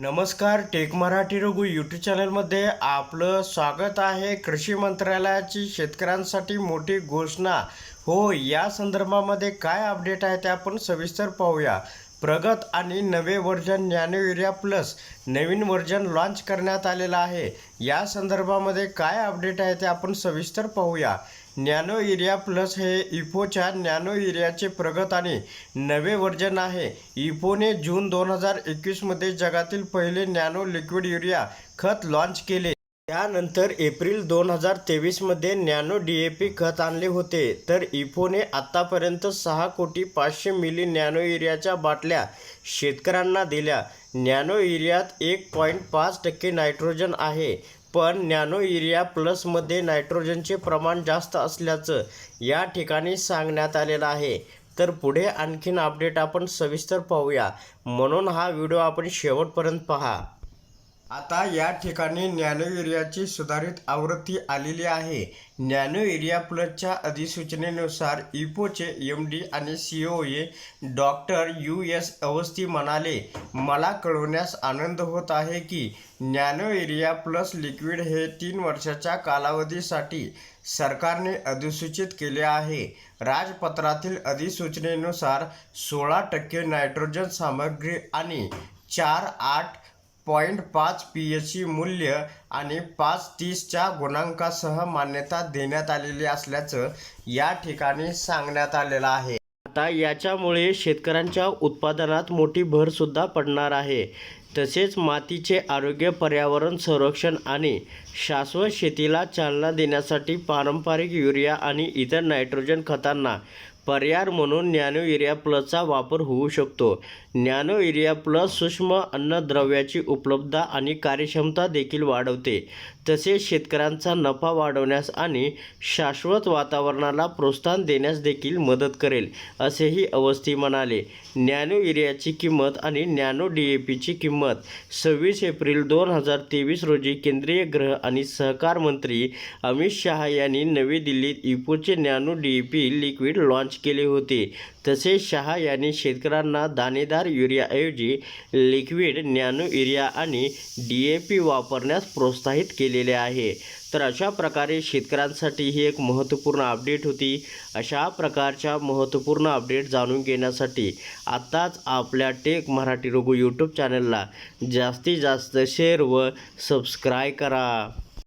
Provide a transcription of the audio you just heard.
नमस्कार take Marathi Raghu YouTube चॅनलमध्ये आपलं स्वागत आहे. कृषी मंत्रालयाची शेतकऱ्यांसाठी मोठी घोषणा. हो या संदर्भामध्ये काय अपडेट आहे ते आपण सविस्तर पाहूया. प्रगत आणि नवे वर्जन नॅनो प्लस नवीन वर्जन लॉन्च करण्यात आलेलं आहे. या संदर्भामध्ये काय अपडेट आहे ते आपण सविस्तर पाहूया. नॅनो एरिया प्लस हे इफोच्या नॅनो एरियाचे प्रगत आणि नवे व्हर्जन आहे. इफोने जून दोन हजार एकवीसमध्ये जगातील पहिले नॅनो लिक्विड युरिया खत लॉन्च केले. त्यानंतर एप्रिल दोन हजार तेवीसमध्ये नॅनो डी ए पी खत आणले होते. तर इफोने आत्तापर्यंत सहा कोटी पाचशे मिली नॅनो युरियाच्या बाटल्या शेतकऱ्यांना दिल्या. नॅनो युरियात एक पॉईंट पाच टक्के नायट्रोजन आहे. पण नॅनो युरिया प्लसमध्ये नायट्रोजनचे प्रमाण जास्त असल्याचं या ठिकाणी सांगण्यात आलेलं आहे. तर पुढे आणखीन अपडेट आपण सविस्तर पाहूया. म्हणून हा व्हिडिओ आपण शेवटपर्यंत पहा. आता या ठिकाणी नॅनो एरियाची सुधारित आवृत्ती आलेली आहे. नॅनो एरिया प्लसच्या अधिसूचनेनुसार इपोचे एम डी आणि C O A doctor U S Awasthi म्हणाले मला कळवण्यास आनंद होत आहे की नॅनो एरिया प्लस लिक्विड हे तीन वर्षाच्या कालावधीसाठी सरकारने अधिसूचित केले आहे. राजपत्रातील अधिसूचनेनुसार सोळा टक्के नायट्रोजन सामग्री आणि चार आठ पॉईंट पाच पी एच सी मूल्य आणि पाच तीसच्या गुणांकासह मान्यता देण्यात आलेली असल्याचं या ठिकाणी सांगण्यात आलेलं आहे. आता याच्यामुळे शेतकऱ्यांच्या उत्पादनात मोठी भरसुद्धा पडणार आहे. तसेच मातीचे आरोग्य पर्यावरण संरक्षण आणि शाश्वत शेतीला चालना देण्यासाठी पारंपरिक युरिया आणि इतर नायट्रोजन खतांना पर्याय म्हणून नॅनो युरिया प्लसचा वापर होऊ शकतो. नॅनो युरिया प्लस सूक्ष्म अन्नद्रव्याची उपलब्धता आणि कार्यक्षमता देखील वाढवते. तसेच शेतकऱ्यांचा नफा वाढवण्यास आणि शाश्वत वातावरणाला प्रोत्साहन देण्यास देखील मदत करेल असेही अवस्थी म्हणाले. नॅनो युरियाची किंमत आणि नॅनो डी ए पीची किंमत. सव्वीस एप्रिल दोन हजार तेवीस रोजी केंद्रीय गृह आणि सहकार मंत्री अमित शहा यांनी नवी दिल्लीत इपोचे nano D A P liquid केले होते. तसेच शहा यांनी शेतकऱ्यांना दाणेदार युरियाऐवजी लिक्विड नॅनो युरिया आणि डी ए पी वापरण्यास प्रोत्साहित केलेले आहे. तर अशा प्रकारे शेतकऱ्यांसाठी ही एक महत्त्वपूर्ण अपडेट होती. अशा प्रकारच्या महत्त्वपूर्ण अपडेट जाणून घेण्यासाठी आत्ताच आपल्या टेक मराठी रोगो यूट्यूब चॅनलला जास्तीत जास्त शेअर व सबस्क्राय करा.